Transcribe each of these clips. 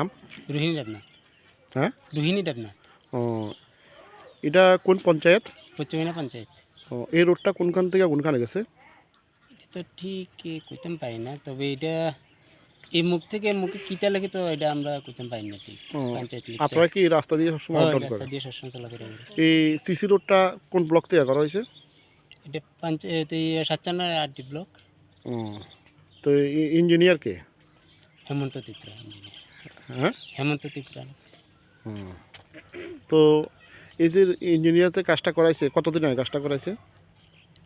নাম? রোহিণী দেবনাথ। হ্যাঁ? রোহিণী দেবনাথ। ও এটা কোন পঞ্চায়েত? পশ্চিমিনা পঞ্চায়েত। ও এই রোডটা কোনখান থেকে কোনখানে গেছে? তো ঠিক এ কইতাম পারি না তবে এটা এই মুখ থেকে মুখে কিতা লাগে তো এটা আমরা কইতাম পাই না ঠিক পঞ্চায়েত আপনারা কি রাস্তা দিয়ে সবসময় হয়, আউট রাস্তা দিয়ে সবসময় চলাফেরা করি এই সিসি রোডটা কোন ব্লক থেকে করা হয়েছে? এটা পঞ্চায়েত এই সাতচান্ন আটটি ব্লক। ও তো ইঞ্জিনিয়ার কে? হেমন্ত ত্রিপুরা ইঞ্জিনিয়ার। হ্যাঁ? হেমন্ত ত্রিপুরা। তো এই যে ইঞ্জিনিয়ার যে কাজটা করাইছে কতদিন আগে কাজটা করাইছে?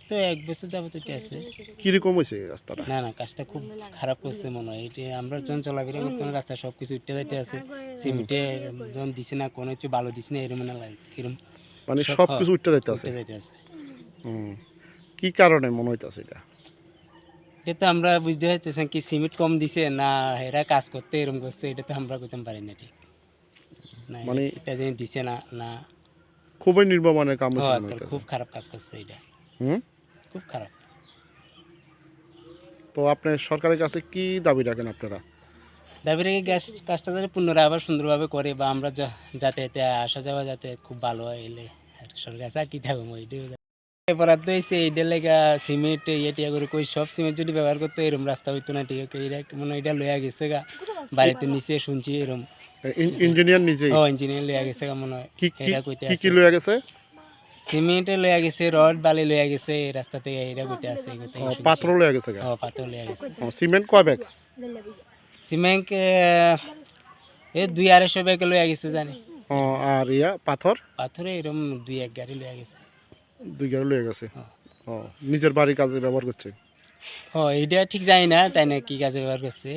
তো এক বছর যাবতীয় আছে। কীরকম হয়েছে রাস্তাটা? না না কাজটা খুব খারাপ করছে মনে হয়। এটা আমরা যখন চলাফেরা করতাম রাস্তা সব কিছু উঠতে যাইতে আছে। সিমেন্টে যখন দিছে না কোনো কিছু ভালো দিছে না এরম না লাগে এরম। মানে সব- কিছু উঠতে যাইতে আছে। উঠতে যাইতে আছে। হুম। কি কারণে মনে হইতাছে এটা? এটা তো আমরা বুঝতে পারতেছি কি সিমেন্ট কম দিছে না এরা কাজ করতে এরকম করছে এটা তো আমরা করতে পারি না ঠিক। না মানে- এটা যে দিছে না না। খুবই কাম হ্যাঁ, খুব খারাপ কাজ করছে এটা। হুম? খুব খারাপ। তো আপনি সরকারের কাছে কি দাবি রাখেন আপনারা? দাবি রেখে গ্যাস কাজটা যাতে পুনরায় আবার সুন্দরভাবে করে বা আমরা যা- যাতায়াতে আসা যাওয়া যাতে খুব ভালো হয় এলে সরকার কাছে আর কি থাকব এবার তো হয়েছে এইটা লেগা সিমেন্ট ইয়ে টিয়া করে কই সব সিমেন্ট যদি ব্যবহার করতে এরকম রাস্তা হইতো না ঠিক আছে? এটা মানে এটা লইয়া গেছে গা। বাড়িতে নিচে শুনছি এরকম ইঞ্জিনিয়ার নিজেই? ও ইঞ্জিনিয়ার লইয়া গেছে গা মনে হয়। কি কি এটা কইতে কি আছে। কি লইয়া গেছে? সিমেন্টে লইয়া গেছে রড বালি লইয়া গেছে রাস্তা থেকে এটা কইতে আছে এই পাথর লইয়া গেছে গা। ও পাথর লইয়া গেছে। সিমেন্ট কয় ব্যাগ? সিমেন্ট এ দুই আড়াইশো ব্যাগে লইয়া গেছে জানি। ও, আর ইয়া পাথর? পাথরে এরকম দুই এক গাড়ি লইয়া গেছে। দুই গাড়ি লয়ে গেছে। হ্যাঁ। ও নিজের বাড়ির কাজে ব্যবহার করছে। ও এটা ঠিক জানি না তাই না কি কাজে ব্যবহার করছে?